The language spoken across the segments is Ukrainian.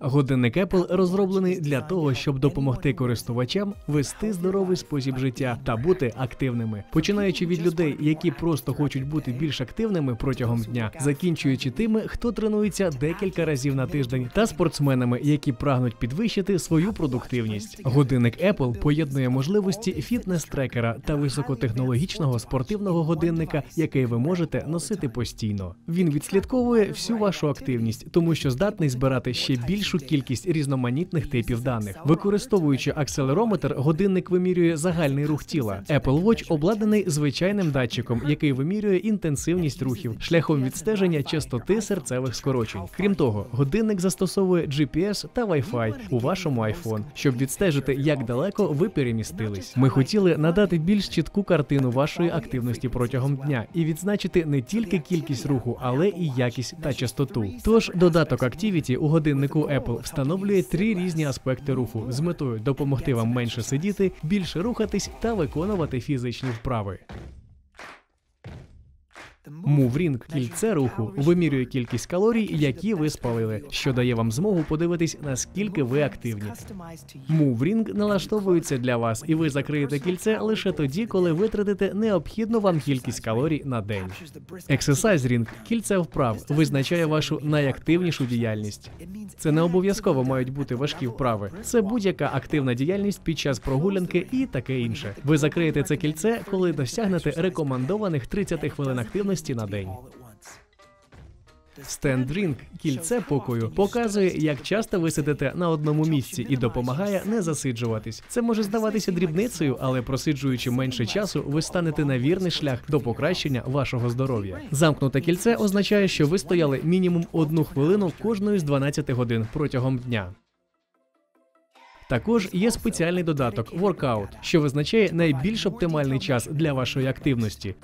Годинник Apple розроблений для того, щоб допомогти користувачам вести здоровий спосіб життя та бути активними, починаючи від людей, які просто хочуть бути більш активними протягом дня, закінчуючи тими, хто тренується декілька разів на тиждень, та спортсменами, які прагнуть підвищити свою продуктивність. Годинник Apple поєднує можливості фітнес-трекера та високотехнологічного спортивного годинника, який ви можете носити постійно. Він відслідковує всю вашу активність, тому що здатний збирати ще більшу кількість різноманітних типів даних. Використовуючи акселерометр, годинник вимірює загальний рух тіла. Apple Watch обладнаний звичайним датчиком, який вимірює інтенсивність рухів шляхом відстеження частоти серцевих скорочень. Крім того, годинник застосовує GPS та Wi-Fi у вашому iPhone, щоб відстежити, як далеко ви перемістились. Ми хотіли надати більш чітку картину вашої активності протягом дня і відзначити не тільки кількість руху, але і якість та частоту. Тож додаток Activity у годиннику Apple встановлює три різні аспекти руху з метою допомогти вам менше сидіти, більше рухатись та виконувати фізичні вправи. Муврінг кільце руху вимірює кількість калорій, які ви спалили, що дає вам змогу подивитись, наскільки ви активні. Муврінг налаштовується для вас, і ви закриєте кільце лише тоді, коли витратите необхідну вам кількість калорій на день. Ring – кільце вправ визначає вашу найактивнішу діяльність. Це не обов'язково мають бути важкі вправи. Це будь-яка активна діяльність під час прогулянки і таке інше. Ви закриєте це кільце, коли досягнете рекомендованих 30 хвилин активності на день. Стендрінг кільце покою показує, як часто ви сидите на одному місці і допомагає не засиджуватись. Це може здаватися дрібницею, але просиджуючи менше часу, ви станете на вірний шлях до покращення вашого здоров'я. Замкнуте кільце означає, що ви стояли мінімум одну хвилину кожної з 12 годин протягом дня. Також є спеціальний додаток Workout, що визначає найбільш оптимальний час для вашої активності.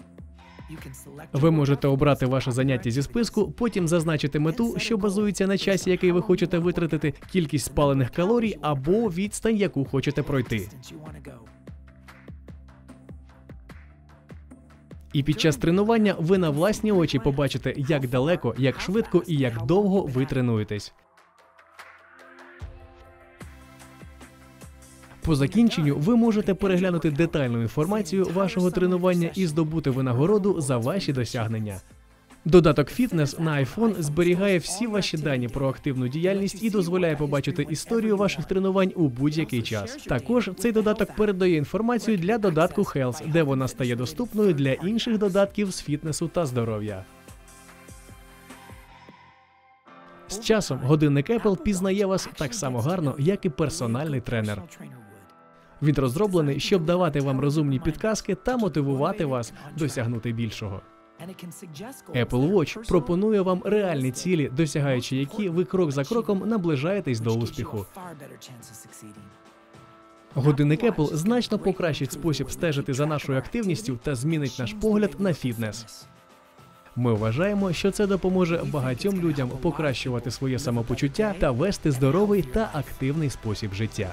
Ви можете обрати ваше заняття зі списку, потім зазначити мету, що базується на часі, який ви хочете витратити, кількість спалених калорій або відстань, яку хочете пройти. І під час тренування ви на власні очі побачите, як далеко, як швидко і як довго ви тренуєтесь. По закінченню ви можете переглянути детальну інформацію вашого тренування і здобути винагороду за ваші досягнення. Додаток Фітнес на iPhone зберігає всі ваші дані про активну діяльність і дозволяє побачити історію ваших тренувань у будь-який час. Також цей додаток передає інформацію для додатку Health, де вона стає доступною для інших додатків з фітнесу та здоров'я. З часом годинник Apple пізнає вас так само гарно, як і персональний тренер. Він розроблений, щоб давати вам розумні підказки та мотивувати вас досягнути більшого. Apple Watch пропонує вам реальні цілі, досягаючи які ви крок за кроком наближаєтесь до успіху. Годинник Apple значно покращить спосіб стежити за нашою активністю та змінить наш погляд на фітнес. Ми вважаємо, що це допоможе багатьом людям покращувати своє самопочуття та вести здоровий та активний спосіб життя.